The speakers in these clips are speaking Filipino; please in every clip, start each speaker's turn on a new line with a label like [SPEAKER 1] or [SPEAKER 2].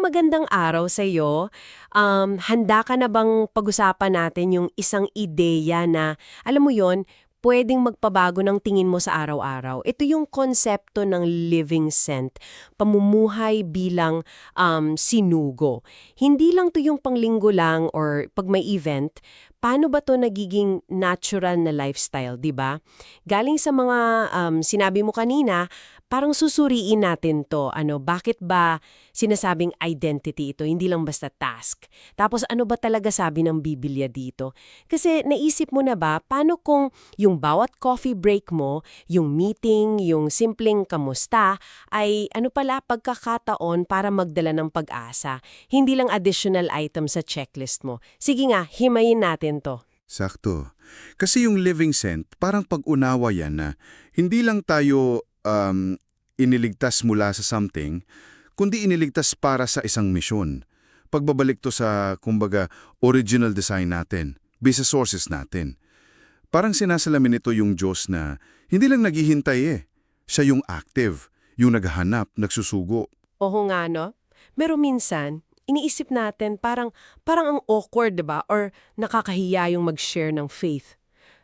[SPEAKER 1] magandang araw sa iyo. Um, handa ka na bang pag-usapan natin yung isang ideya na, alam mo yon, pwedeng magpabago ng tingin mo sa araw-araw. Ito yung konsepto ng living scent, pamumuhay bilang um, sinugo. Hindi lang to yung panglinggo lang or pag may event, paano ba to nagiging natural na lifestyle, di ba? Galing sa mga um, sinabi mo kanina, parang susuriin natin to. Ano, bakit ba sinasabing identity ito, hindi lang basta task? Tapos ano ba talaga sabi ng Biblia dito? Kasi naisip mo na ba, paano kung yung bawat coffee break mo, yung meeting, yung simpleng kamusta, ay ano pala pagkakataon para magdala ng pag-asa? Hindi lang additional item sa checklist mo. Sige nga, himayin natin to.
[SPEAKER 2] Sakto. Kasi yung living scent, parang pag-unawa yan na hindi lang tayo um, iniligtas mula sa something, kundi iniligtas para sa isang misyon. Pagbabalik to sa, kumbaga, original design natin, sa sources natin. Parang sinasalamin ito yung Diyos na hindi lang naghihintay eh. Siya yung active, yung naghahanap, nagsusugo.
[SPEAKER 1] Oo nga, no? Pero minsan, iniisip natin parang, parang ang awkward, di ba? Or nakakahiya yung mag-share ng faith.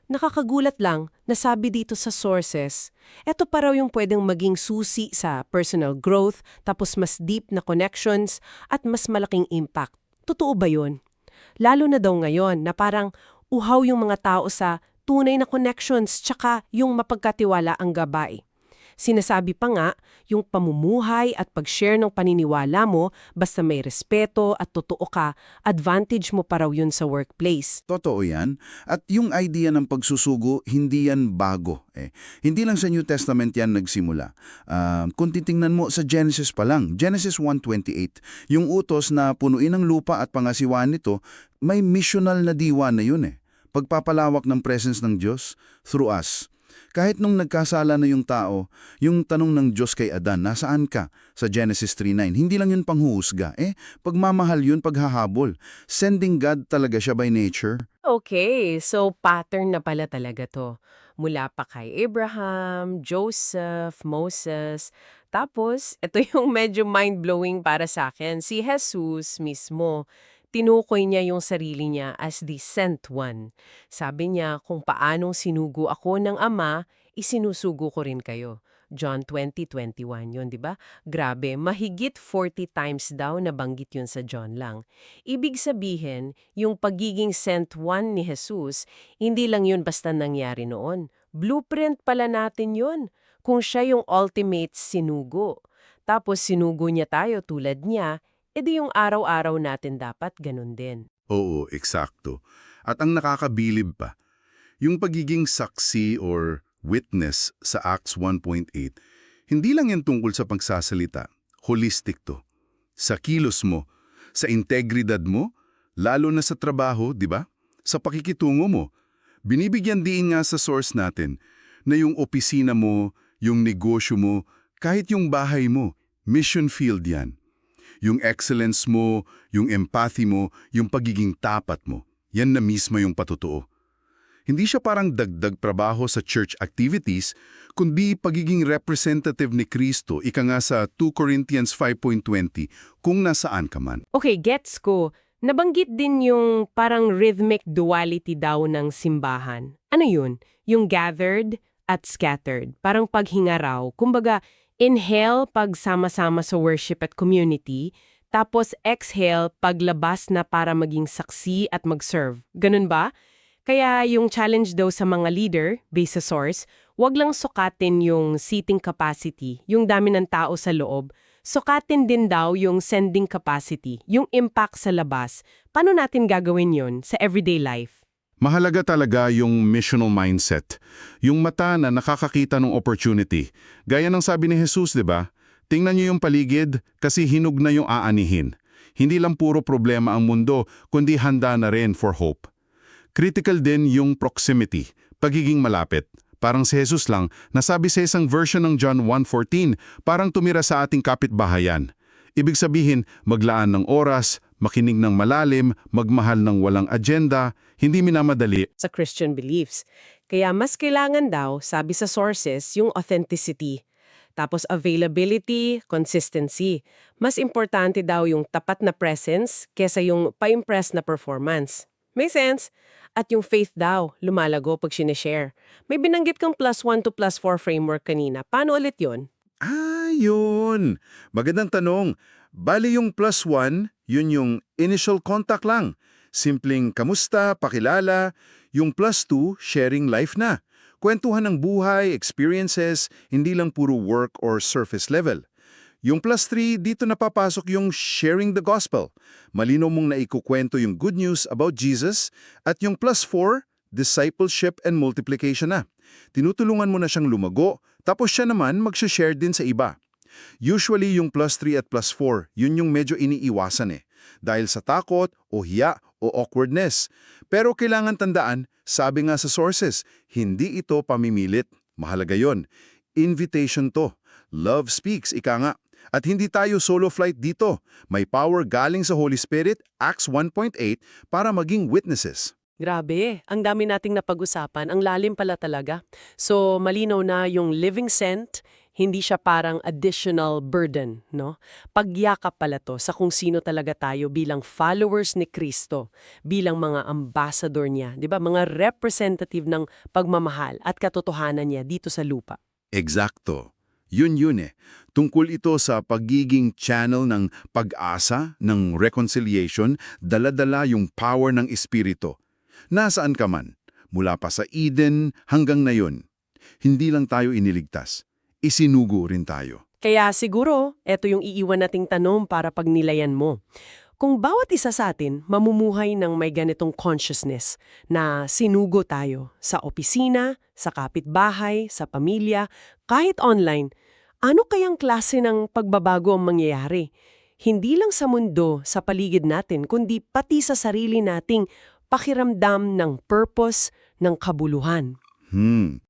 [SPEAKER 1] Nakakagulat lang, nasabi dito sa sources, eto pa raw yung pwedeng maging susi sa personal growth, tapos mas deep na connections, at mas malaking impact. Totoo ba yun? Lalo na daw ngayon na parang uhaw yung mga tao sa tunay na connections tsaka yung mapagkatiwala ang gabay. Sinasabi pa nga, yung pamumuhay at pag-share ng paniniwala mo, basta may respeto at totoo ka, advantage mo pa raw yun sa workplace.
[SPEAKER 2] Totoo yan. At yung idea ng pagsusugo, hindi yan bago. Eh. Hindi lang sa New Testament yan nagsimula. Uh, kung titingnan mo sa Genesis pa lang, Genesis 1.28, yung utos na punuin ang lupa at pangasiwaan nito, may missional na diwa na yun eh. Pagpapalawak ng presence ng Diyos through us. Kahit nung nagkasala na yung tao, yung tanong ng Diyos kay Adan, nasaan ka? Sa Genesis 3.9, hindi lang yun panghuhusga. Eh, pagmamahal yun paghahabol. Sending God talaga siya by nature.
[SPEAKER 1] Okay, so pattern na pala talaga to. Mula pa kay Abraham, Joseph, Moses. Tapos, ito yung medyo mind-blowing para sa akin, si Jesus mismo tinukoy niya yung sarili niya as the sent one. Sabi niya, kung paanong sinugo ako ng ama, isinusugo ko rin kayo. John 20:21 yun, di ba? Grabe, mahigit 40 times daw nabanggit yun sa John lang. Ibig sabihin, yung pagiging sent one ni Jesus, hindi lang yun basta nangyari noon. Blueprint pala natin yun. Kung siya yung ultimate sinugo. Tapos sinugo niya tayo tulad niya, edi yung araw-araw natin dapat ganun din.
[SPEAKER 2] Oo, eksakto. At ang nakakabilib pa, yung pagiging saksi or witness sa Acts 1.8, hindi lang yan tungkol sa pagsasalita, holistic to. Sa kilos mo, sa integridad mo, lalo na sa trabaho, di ba? Sa pakikitungo mo. Binibigyan din nga sa source natin na yung opisina mo, yung negosyo mo, kahit yung bahay mo, mission field yan. Yung excellence mo, yung empathy mo, yung pagiging tapat mo, yan na mismo yung patutuo. Hindi siya parang dagdag trabaho sa church activities, kundi pagiging representative ni Kristo, ika nga sa 2 Corinthians 5.20, kung nasaan ka man.
[SPEAKER 1] Okay, gets ko. Nabanggit din yung parang rhythmic duality daw ng simbahan. Ano yun? Yung gathered at scattered. Parang paghinga raw. Kumbaga, Inhale pag sama-sama sa worship at community, tapos exhale paglabas na para maging saksi at mag-serve. Ganun ba? Kaya yung challenge daw sa mga leader, based sa source, wag lang sukatin yung seating capacity, yung dami ng tao sa loob. Sukatin din daw yung sending capacity, yung impact sa labas. Paano natin gagawin yon sa everyday life?
[SPEAKER 2] Mahalaga talaga yung missional mindset, yung mata na nakakakita ng opportunity. Gaya ng sabi ni Jesus, di ba? Tingnan niyo yung paligid kasi hinug na yung aanihin. Hindi lang puro problema ang mundo, kundi handa na rin for hope. Critical din yung proximity, pagiging malapit. Parang si Jesus lang, nasabi sa isang version ng John 1.14, parang tumira sa ating kapitbahayan. Ibig sabihin, maglaan ng oras, makinig ng malalim, magmahal ng walang agenda, hindi minamadali.
[SPEAKER 1] Sa Christian beliefs. Kaya mas kailangan daw, sabi sa sources, yung authenticity.
[SPEAKER 3] Tapos availability, consistency. Mas importante daw yung tapat na presence kesa yung pa-impress na performance. May sense? At yung faith daw, lumalago pag sinishare. May binanggit kang plus 1 to plus 4 framework kanina. Paano ulit yon?
[SPEAKER 2] Ah, yun. Magandang tanong. Bali yung plus one, yun yung initial contact lang. Simpleng kamusta, pakilala. Yung plus two, sharing life na. Kwentuhan ng buhay, experiences, hindi lang puro work or surface level. Yung plus three, dito napapasok yung sharing the gospel. Malino mong naikukwento yung good news about Jesus. At yung plus four, discipleship and multiplication na. Tinutulungan mo na siyang lumago, tapos siya naman magsha-share din sa iba. Usually yung plus 3 at plus 4, yun yung medyo iniiwasan eh. Dahil sa takot o hiya o awkwardness. Pero kailangan tandaan, sabi nga sa sources, hindi ito pamimilit. Mahalaga yon. Invitation to. Love speaks, ika nga. At hindi tayo solo flight dito. May power galing sa Holy Spirit, Acts 1.8, para maging witnesses.
[SPEAKER 1] Grabe, ang dami nating napag-usapan, ang lalim pala talaga. So, malinaw na yung living sent, hindi siya parang additional burden, no? Pagyakap pala to sa kung sino talaga tayo bilang followers ni Kristo, bilang mga ambassador niya, 'di ba? Mga representative ng pagmamahal at katotohanan niya dito sa lupa.
[SPEAKER 2] Eksakto. Yun yun eh. Tungkol ito sa pagiging channel ng pag-asa, ng reconciliation, daladala yung power ng Espiritu. Nasaan ka man, mula pa sa Eden hanggang na yun. Hindi lang tayo iniligtas, isinugo rin tayo.
[SPEAKER 1] Kaya siguro, eto yung iiwan nating tanong para pagnilayan mo. Kung bawat isa sa atin mamumuhay ng may ganitong consciousness na sinugo tayo sa opisina, sa kapitbahay, sa pamilya, kahit online, ano kayang klase ng pagbabago ang mangyayari? Hindi lang sa mundo, sa paligid natin, kundi pati sa sarili nating pakiramdam ng purpose, ng kabuluhan.
[SPEAKER 2] Hmm,